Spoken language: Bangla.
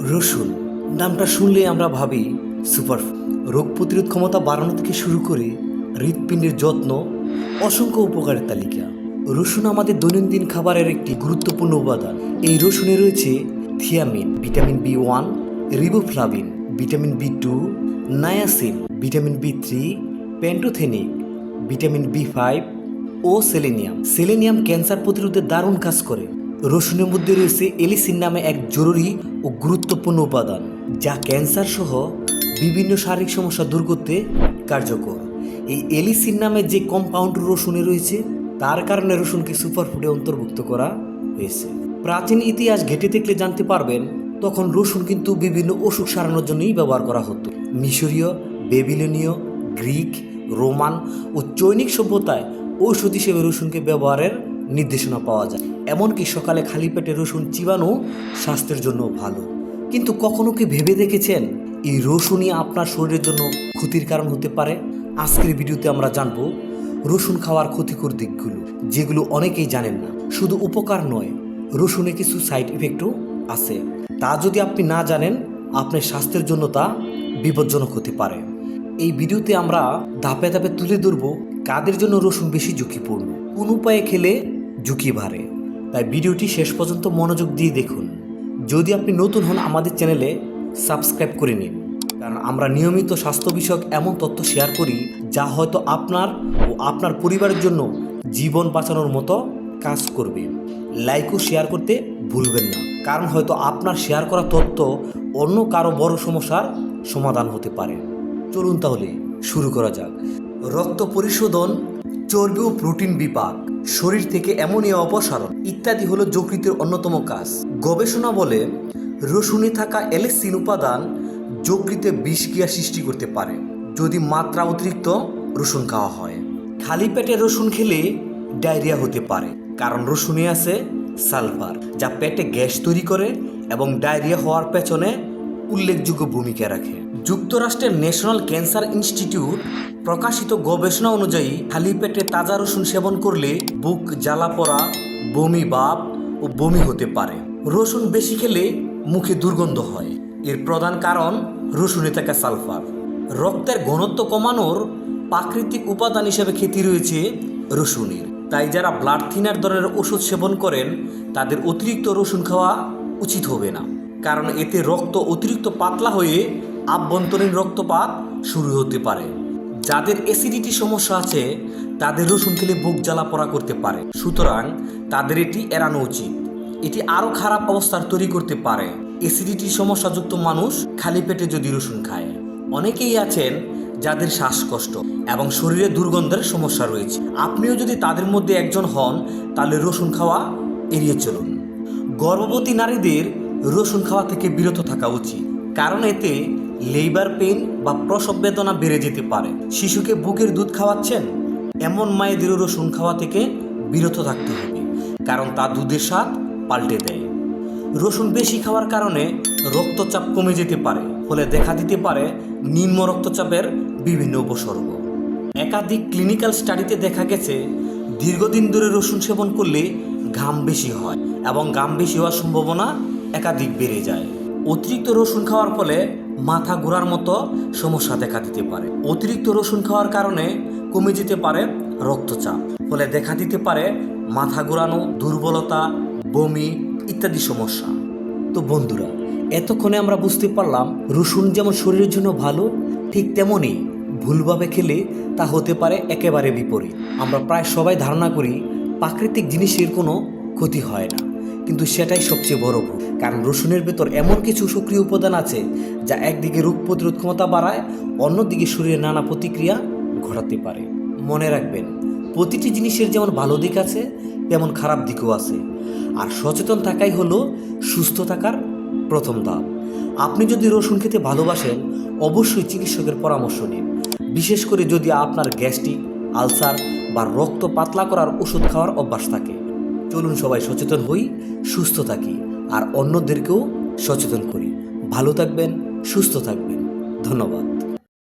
রসুন। নামটা শুনলে আমরা ভাবি, সুপার, রোগ প্রতিরোধ ক্ষমতা বাড়ানো থেকে শুরু করে হৃৎপিণ্ডের যত্ন, অসংখ্য উপকারের তালিকা। রসুন আমাদের দৈনন্দিন খাবারের একটি গুরুত্বপূর্ণ উপাদান। এই রসুনে রয়েছে thiamine, vitamin B one, riboflavin, vitamin B two, niacin, vitamin B three pantothenic vitamin B five ও সেলেনিয়াম। সেলেনিয়াম ক্যান্সার প্রতিরোধে দারুণ কাজ করে। রসুনের মধ্যে রয়েছে এলিসিন নামে এক জরুরি ও গুরুত্বপূর্ণ উপাদান, যা ক্যান্সার সহ বিভিন্ন শারীরিক সমস্যা দূর করতে কার্যকর। এই এলিসিন নামে যে কম্পাউন্ড রসুনে রয়েছে, তার কারণে রসুনকে সুপারফুডে অন্তর্ভুক্ত করা হয়েছে। প্রাচীন ইতিহাস ঘেটে দেখলে জানতে পারবেন, তখন রসুন কিন্তু বিভিন্ন অসুখ সারানোর জন্যই ব্যবহার করা হতো। মিশরীয়, বেবিলনীয়, গ্রিক, রোমান ও চৈনিক সভ্যতায় ঔষধ হিসেবে রসুনকে ব্যবহারের নির্দেশনা পাওয়া যায়। এমনকি সকালে খালি পেটে রসুন চিবানো স্বাস্থ্যের জন্য ভালো। কিন্তু কখনো কি ভেবে দেখেছেন এই রসুনই আপনার শরীরের জন্য ক্ষতির কারণ হতে পারে? আজকের ভিডিওতে আমরা জানব রসুন খাওয়ার ক্ষতিকর দিকগুলো, যেগুলো অনেকেই জানেন না। শুধু উপকার নয়, রসুনে কিছু সাইড ইফেক্টও আছে। তা যদি আপনি না জানেন, আপনার স্বাস্থ্যের জন্য তা বিপজ্জনক হতে পারে। এই ভিডিওতে আমরা ধাপে ধাপে তুলে ধরব কাদের জন্য রসুন বেশি ঝুঁকিপূর্ণ, কোন উপায়ে খেলে ঝুঁকি বাড়ে। তাই ভিডিওটি শেষ পর্যন্ত মনোযোগ দিয়ে দেখুন। যদি আপনি নতুন হন আমাদের চ্যানেলে, সাবস্ক্রাইব করে নিন। কারণ আমরা নিয়মিত স্বাস্থ্য বিষয়ক এমন তথ্য শেয়ার করি যা হয়তো আপনার ও আপনার পরিবারের জন্য জীবন বাঁচানোর মতো কাজ করবে। লাইক ও শেয়ার করতে ভুলবেন না। কারণ হয়তো আপনার শেয়ার করা তথ্য অন্য কারও বড় সমস্যার সমাধান হতে পারে। চলুন তাহলে শুরু করা যাক। রক্ত পরিশোধন চর্বি ও প্রোটিন বিপাক, শরীর থেকে অ্যামোনিয়া অপসারণ ইত্যাদি হলো যকৃতের অন্যতম কাজ। গবেষণা বলে, রসুনে থাকা এলেসিন উপাদান যকৃতে বিষক্রিয়া সৃষ্টি করতে পারে, যদি মাত্রা অতিরিক্ত রসুন খাওয়া হয়। খালি পেটে রসুন খেলে ডায়রিয়া হতে পারে, কারণ রসুনে আছে সালফার, যা পেটে গ্যাস তৈরি করে এবং ডায়রিয়া হওয়ার পেছনে উল্লেখযোগ্য ভূমিকা রাখে। যুক্তরাষ্ট্রের ন্যাশনাল ক্যান্সার ইনস্টিটিউট প্রকাশিত গবেষণা অনুযায়ী খালি পেটে তাজা রসুন সেবন করলে বুক জ্বালা পড়া, বমি ভাব ও বমি হতে পারে। রসুন বেশি খেলে মুখে দুর্গন্ধ হয়। এর প্রধান কারণ রসুনে থাকা সালফার। রক্তের ঘনত্ব কমানোর প্রাকৃতিক উপাদান হিসেবে খ্যাতি রয়েছে রসুনের। তাই যারা ব্লাড থিনার ধরনের ওষুধ সেবন করেন, তাদের অতিরিক্ত রসুন খাওয়া উচিত হবে না। কারণ এতে রক্ত অতিরিক্ত পাতলা হয়ে আভ্যন্তরীণ রক্তপাত শুরু হতে পারে। যাদের অ্যাসিডিটি সমস্যা আছে তাদের রসুন খেলে বুক জ্বালা পড়া করতে পারে। সুতরাং তাদের এটি এড়ানো উচিত। এটি আরও খারাপ অবস্থার তৈরি করতে পারে। অ্যাসিডিটি সমস্যাযুক্ত মানুষ খালি পেটে যদি রসুন খায়। অনেকেই আছেন যাদের শ্বাসকষ্ট এবং শরীরে দুর্গন্ধের সমস্যা রয়েছে। আপনিও যদি তাদের মধ্যে একজন হন, তাহলে রসুন খাওয়া এড়িয়ে চলুন। গর্ভবতী নারীদের রসুন খাওয়া থেকে বিরত থাকা উচিত। কারণ এতে লেবার পেইন বা প্রসব বেদনা বেড়ে যেতে পারে। শিশুকে বুকের দুধ খাওয়াচ্ছেন? এমন মায়েদেরও রসুন খাওয়া থেকে বিরত থাকতে হবে। কারণ তা দুধের স্বাদ পাল্টে দেয়। রসুন বেশি খাওয়ার কারণে রক্তচাপ কমে যেতে পারে। ফলে দেখা দিতে পারে নিম্ন রক্তচাপের বিভিন্ন উপসর্গ। একাধিক ক্লিনিক্যাল স্টাডিতে দেখা গেছে, দীর্ঘদিন ধরে রসুন সেবন করলে ঘাম বেশি হয় এবং ঘাম বেশি হওয়ার সম্ভাবনা একাধিক বেড়ে যায়। অতিরিক্ত রসুন খাওয়ার ফলে মাথা ঘোরার মতো সমস্যা দেখা দিতে পারে। অতিরিক্ত রসুন খাওয়ার কারণে কমে যেতে পারে রক্তচাপ, ফলে দেখা দিতে পারে মাথা ঘোরানো, দুর্বলতা, বমি ইত্যাদি সমস্যা। তো বন্ধুরা, এতক্ষণে আমরা বুঝতে পারলাম রসুন যেমন শরীরের জন্য ভালো, ঠিক তেমনই ভুলভাবে খেলে তা হতে পারে একেবারে বিপরীত। আমরা প্রায় সবাই ধারণা করি প্রাকৃতিক জিনিসের কোনো ক্ষতি হয় না। কিন্তু সেটাই সবচেয়ে বড় ভুল। কারণ রসুনের ভেতর এমন কিছু সক্রিয় উপাদান আছে যা একদিকে রোগ প্রতিরোধ ক্ষমতা বাড়ায়, অন্যদিকে শরীরে নানা প্রতিক্রিয়া ঘটাতে পারে। মনে রাখবেন, প্রতিটি জিনিসের যেমন ভালো দিক আছে, তেমন খারাপ দিকও আছে। আর সচেতন থাকাই হলো সুস্থ থাকার প্রথম ধাপ। আপনি যদি রসুন খেতে ভালোবাসেন, অবশ্যই চিকিৎসকের পরামর্শ নিন। বিশেষ করে যদি আপনার গ্যাস্ট্রিক, আলসার বা রক্ত পাতলা করার ওষুধ খাওয়ার অভ্যাস থাকে। চলুন সবাই সচেতন হই, সুস্থ থাকি, আর অন্যদেরকেও সচেতন করি। ভালো থাকবেন, সুস্থ থাকবেন। ধন্যবাদ।